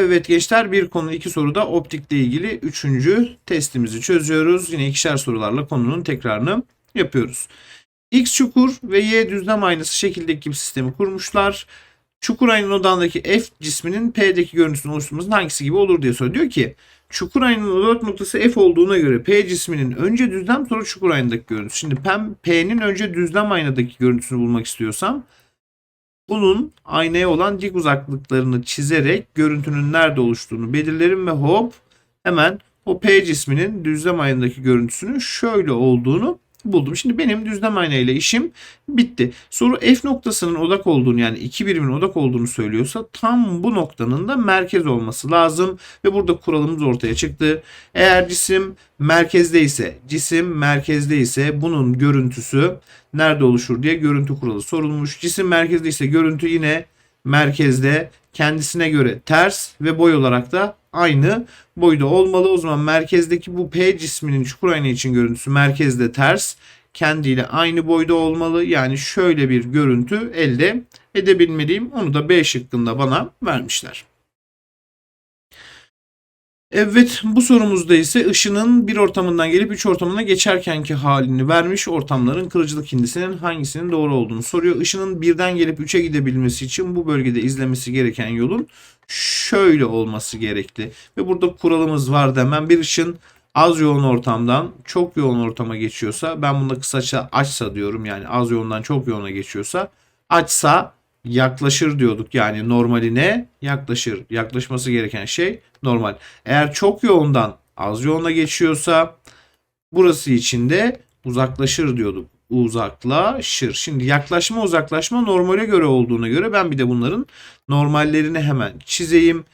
Evet gençler bir konu iki soruda optikle ilgili üçüncü testimizi çözüyoruz. Yine ikişer sorularla konunun tekrarını yapıyoruz. X çukur ve Y düzlem aynası şekildeki bir sistemi kurmuşlar. Çukur aynanın odağındaki F cisminin P'deki görüntüsünün oluşturmasının hangisi gibi olur diye soruyor. Diyor ki çukur aynanın odak noktası F olduğuna göre P cisminin önce düzlem sonra çukur aynadaki görüntüsü. Şimdi P'nin önce düzlem aynadaki görüntüsünü bulmak istiyorsam bunun aynaya olan dik uzaklıklarını çizerek görüntünün nerede oluştuğunu belirlerim ve hop hemen o P cisminin düzlem aynadaki görüntüsünün şöyle olduğunu buldum. Şimdi benim düzlem ayna ile işim bitti. Soru F noktasının odak olduğunu yani iki birimin odak olduğunu söylüyorsa tam bu noktanın da merkez olması lazım ve burada kuralımız ortaya çıktı. Eğer cisim merkezdeyse, cisim merkezdeyse bunun görüntüsü nerede oluşur diye görüntü kuralı sorulmuş. Cisim merkezdeyse görüntü yine merkezde kendisine göre ters ve boy olarak da aynı boyda olmalı. O zaman merkezdeki bu P cisminin çukur ayna için görüntüsü merkezde ters kendiyle aynı boyda olmalı. Yani şöyle bir görüntü elde edebilmeliyim. Onu da B şıkkında bana vermişler. Evet bu sorumuzda ise ışının bir ortamından gelip üç ortamına geçerkenki halini vermiş ortamların kırıcılık indisinin hangisinin doğru olduğunu soruyor. Işının birden gelip üçe gidebilmesi için bu bölgede izlemesi gereken yolun şöyle olması gerekli. Ve burada kuralımız var demem bir ışın az yoğun ortamdan çok yoğun ortama geçiyorsa ben bunda kısaca açsa diyorum yani az yoğundan çok yoğuna geçiyorsa açsa yaklaşır diyorduk. Yani normaline yaklaşır. Yaklaşması gereken şey normal. Eğer çok yoğundan az yoğuna geçiyorsa burası için de uzaklaşır diyorduk. Uzaklaşır. Şimdi yaklaşma uzaklaşma normale göre olduğuna göre ben bir de bunların normallerini hemen çizeyim.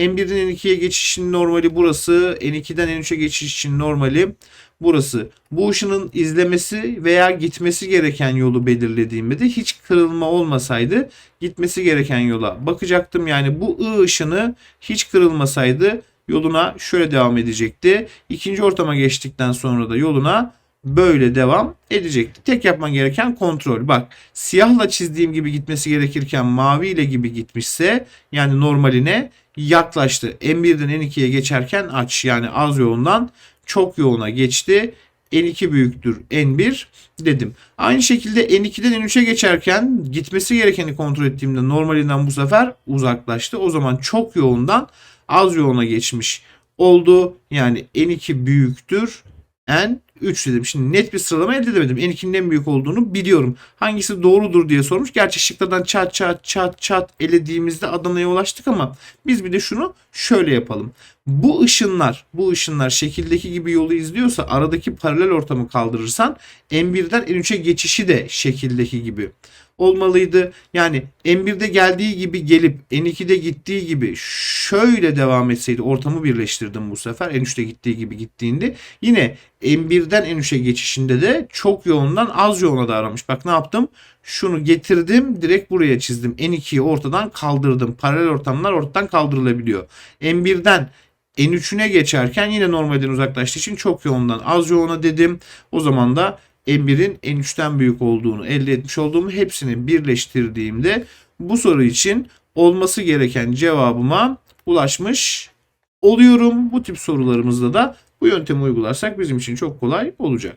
N1'den N2'ye geçişin normali burası. N2'den N3'e geçiş için normali burası. Bu ışının izlemesi veya gitmesi gereken yolu belirlediğimde de hiç kırılma olmasaydı gitmesi gereken yola bakacaktım. Yani bu I ışını hiç kırılmasaydı yoluna şöyle devam edecekti. İkinci ortama geçtikten sonra da yoluna böyle devam edecekti. Tek yapman gereken kontrol. Bak siyahla çizdiğim gibi gitmesi gerekirken maviyle gibi gitmişse yani normaline yaklaştı. N1'den N2'ye geçerken aç yani az yoğundan çok yoğuna geçti. N2 büyüktür N1 dedim. Aynı şekilde N2'den N3'e geçerken gitmesi gerekeni kontrol ettiğimde normalinden bu sefer uzaklaştı. O zaman çok yoğundan az yoğuna geçmiş oldu. Yani N2 büyüktür N3 dedim. Şimdi net bir sıralama elde edemedim. N2'nin en büyük olduğunu biliyorum. Hangisi doğrudur diye sormuş. Gerçi şıklardan çat çat çat çat elediğimizde Adana'ya ulaştık ama biz bir de şunu şöyle yapalım. Bu ışınlar, bu ışınlar şekildeki gibi yolu izliyorsa aradaki paralel ortamı kaldırırsan M1'den N3'e geçişi de şekildeki gibi olmalıydı. Yani M1'de geldiği gibi gelip N2'de gittiği gibi şöyle devam etseydi ortamı birleştirdim bu sefer. N3'te gittiği gibi gittiğinde yine M1'den N3'e geçişinde de çok yoğundan az yoğuna da aramış. Bak ne yaptım? Şunu getirdim direkt buraya çizdim. N2'yi ortadan kaldırdım. Paralel ortamlar ortadan kaldırılabiliyor. M1'den N3'üne geçerken yine normalden uzaklaştığı için çok yoğundan az yoğuna dedim. O zaman da M1'in N3'ten büyük olduğunu elde etmiş olduğumu hepsini birleştirdiğimde bu soru için olması gereken cevabıma ulaşmış oluyorum. Bu tip sorularımızda da bu yöntemi uygularsak bizim için çok kolay olacak.